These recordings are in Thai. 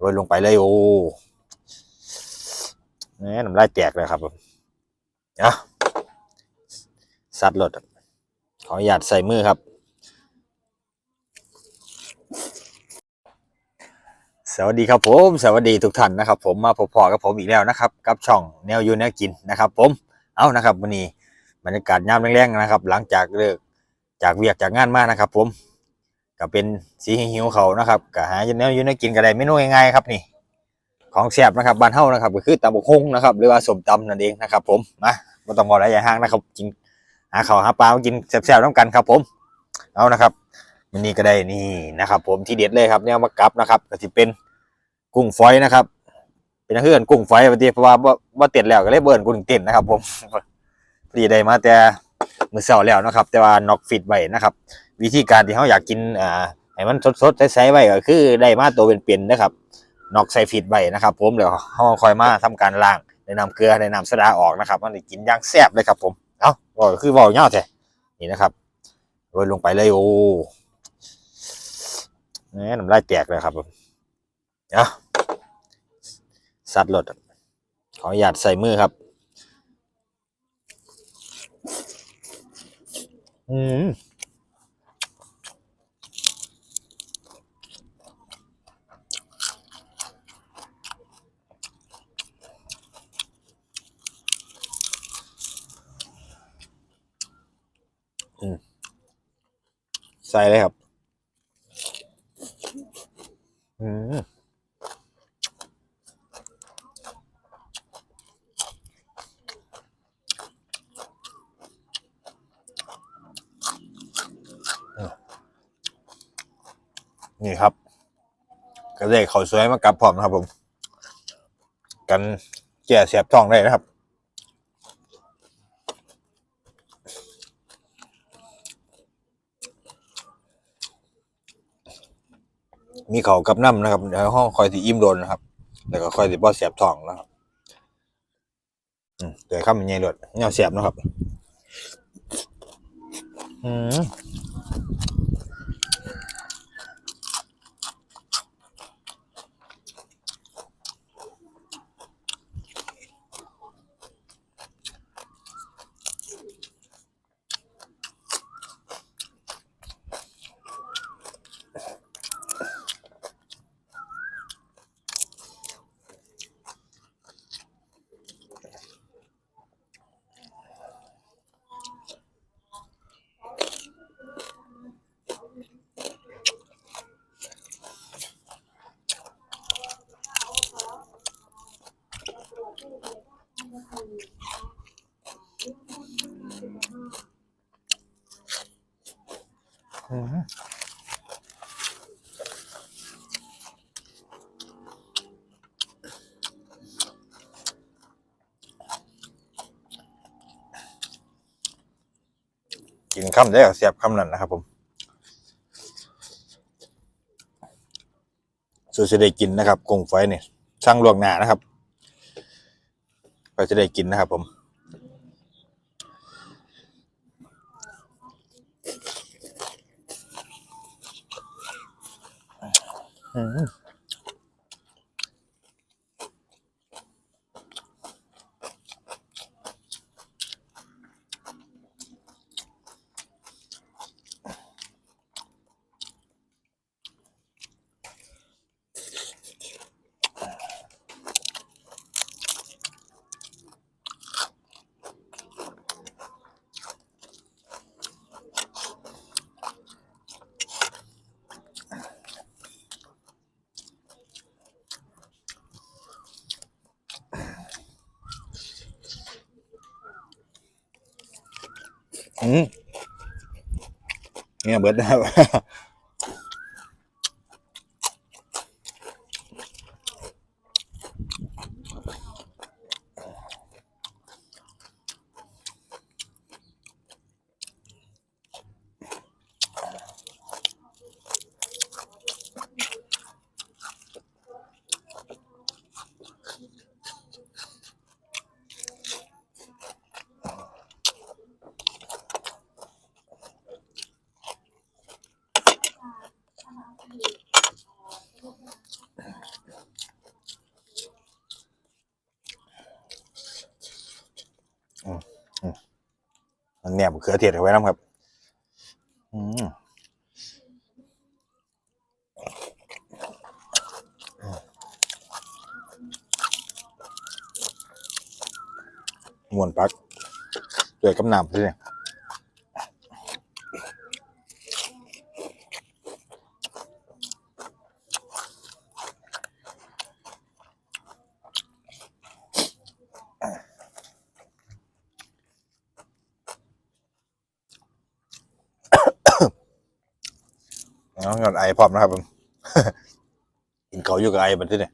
โรยลงไปเลยโอ้แหนี่น้ำลายแตกเลยครับผมเอะซัดรถขออนุญาตใส่มือครับ สวัสดีครับผม สวัสดีทุกท่านนะครับ ผมมาพบๆกับผมอีกแล้วนะครับ กับช่องแนวยูแนวกินนะครับ ผม เอานะครับวันนี้บรรยากาศยามแรงๆนะครับ หลังจากเลิกจากเวียกจากงานมานะครับ ผม ก็เป็นสีหิวเขานะครับก็หาแนวอยูแนกินก็ได้เมนูง่ายๆครับนี่ ของแซ่บนะครับบ้านเฮานะครับก็คือตำบกหุ่งนะครับหรือว่าสมตำนั่นเองนะครับ ผมมาบ่ต้องบอกอะไรอย่างห้างนะครับกินหาข้าวหาปลากินแซ่บๆน้ำกันครับ ผมเอานะครับวันนี้ก็ได้นี่นะครับ ผมที่เด็ดเลยครับเนี่ยมากับนะครับก็จะเป็นกุ้งฝอยนะครับ เป็นนักเรียนกุ้งฝอยปฏิเพราะว่าบ่บ่เต็ดแล้วก็เลยเบิ่นกุ้งเต้นนะครับ ผมพอดีได้มาแต่มือเช้าแล้วนะครับ แต่ว่านอกฟิตไว้นะครับ วิธีการที่เขาอยากกินอ่าให้มันสดๆใสๆไว้ก็คือได้มาตัวเป็นๆนะครับนอกใส่ฟิตไว้นะครับ ผมเดี๋ยวเขาคอยมาทำการล้างในน้ำเกลือในน้ำโซดาออกนะครับ มันกินอย่างแซ่บเลยครับ ผมเอ้าบอกคือบอกเงาแท้นี่นะครับโรยลงไปเลยโอ้แหนี่น้ำลายแตกเลยครับผมเอ้าซัดรถขออนุญาตใส่มือครับ อืม ใส่เลยครับอืมนี่ครับ ก็ได้ข้าสวยมากับพร้อมนะครับผม กันแก่เสียบท้องได้นะครับ มีเขากับน้ำนะครับเดี๋ยวห้องคอยสิอิ่มโดนนะครับแล้วก็คอยสิบ่เสียบทองนะครับเดี๋ยวข้ามมันใหญ่รวดเงาเสียบนะครับ อืม กินคำได้ก็เสียบคำนั้นนะครับผมส่วนจะได้กินนะครับกุ้งไฟเนี่ยช่างลวงหน้านะครับ ก็จะได้กินนะครับผม อื อืมเนี่ยเบิร์ดนะครับ อ มัน แหนมเขือเทศเอาไว้น้ำครับ อืมมวนปักด้วยกำนำด้วยเนี่ย น้องยอดไอพร้อมนะครับผมกินเขาวอยู่กับไอบันทึกเนี่ย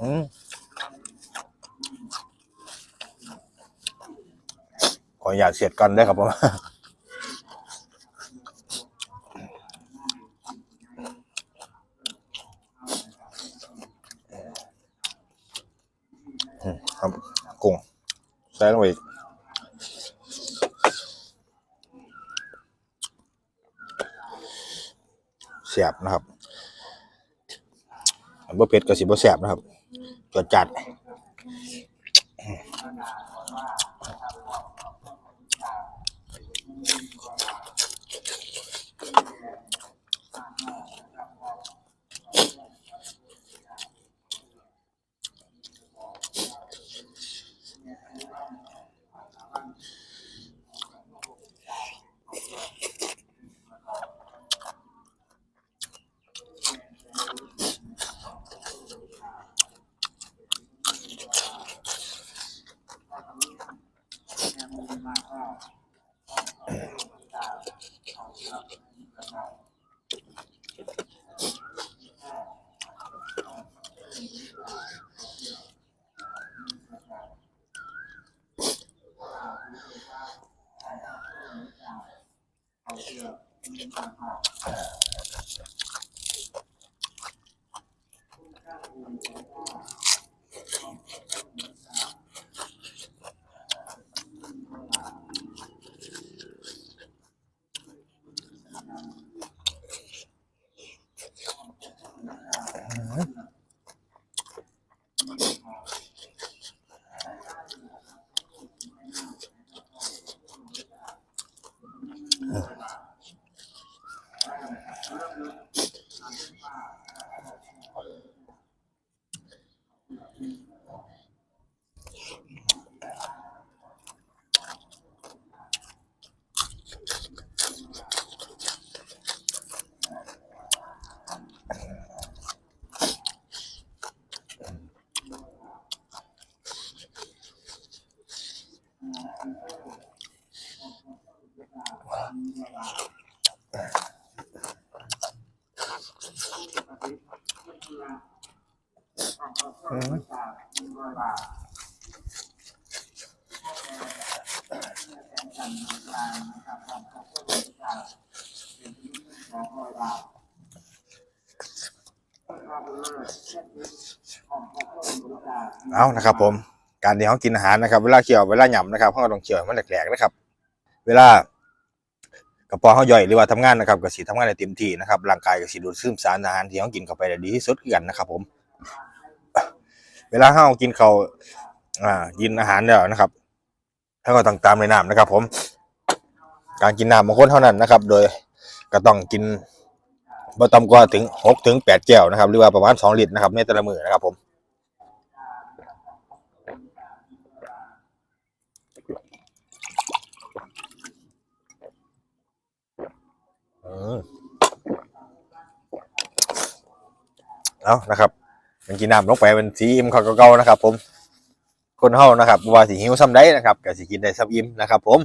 อืมขออยาเสียดกันได้ครับผมครับกุ้งใส่ลงไปอีกเสียบนะครับอันบ่เผ็ดก็สิบ่แสบนะครับ จดจัด 没办法。 เอานะครับ ผม การที่เขากินอาหารนะครับ เวลาเคี่ยวเวลาหยำนะครับเขาก็ต้องเคี่ยวให้มันแหลกๆนะครับ เวลา กระเพาะเขาย่อยหรือว่าทำงานนะครับก็สิทำงานได้เต็มที่นะครับร่างกายก็สิดูดซึมสารอาหารที่เขากินเข้าไปได้ดีที่สุดกันนะครับผมเวลาเขากินเขาอ่ากินอาหารแล้วนะครับเขาก็ต้องตามในน้ำนะครับ ผม การกินน้ำบางคนเท่านั้นนะครับ โดยก็ต้องกินบ่ต่ำกว่าถึงหกถึงแปดแก้วนะครับ หรือว่าประมาณสองลิตรนะครับในแต่ละมื้อนะครับผม เอานะครับมันกินน้ำลงไปเป็นสีอิ่มเขาเก่าๆนะครับ ผม คนเฮานะครับว่าสิหิวซ้ำใดนะครับก็สิกินได้ซ้ำอิ่มนะครับ ผม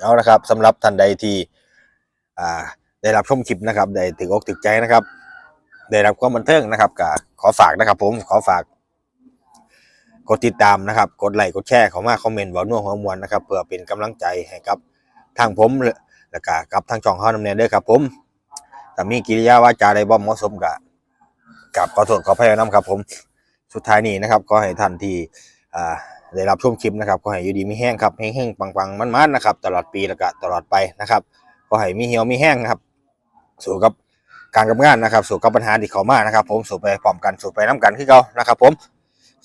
เอานะครับสำหรับท่านใดที่อ่าได้รับชมคลิปนะครับได้ถึงอกถึงใจนะครับ ได้รับความบันเทิงนะครับก็ขอฝากนะครับ ผมขอฝากกดติดตามนะครับ กดไลค์กดแชร์เข้ามาคอมเมนต์เว้าน่วหัวมวลนะครับเพื่อเป็นกำลังใจให้กับทางผม แล้วก็กับทางช่องเฮานำเนินด้วยครับ ผมถ้ามีกิริยาวาจาใดบ่เหมาะสมก็กับขอโทษขออภัยนํครับ ผมสุดท้ายนี้นะครับก็ให้ท่านที่อ่าได้รับชมคลิปนะครับ ก็ให้อยู่ดีมีแห้งครับแห้งๆปังๆมันๆนะครับ ตลอดปีแล้วก็ตลอดไปนะครับ ก็ให้มีเหี่ยวมีแห้งครับสู่กับการกับงานนะครับ สู่กับปัญหาที่เขามานะครับ ผมสู่ไปพร้อมกันสู่ไปน้กันคือเก่านะครับ ผม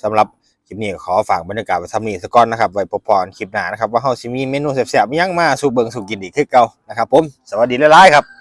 สำหรับ คลิปนี้ขอฝากบรรยากาศไว้ทำนี้สก่อนนะครับ ไว้พบกันคลิปหน้านะครับ ว่าเฮาสิมีเมนูแซ่บๆอิหยังมาสู่เบิงสู่กินอีกคือเก่านะครับผม สวัสดีหลายๆครับ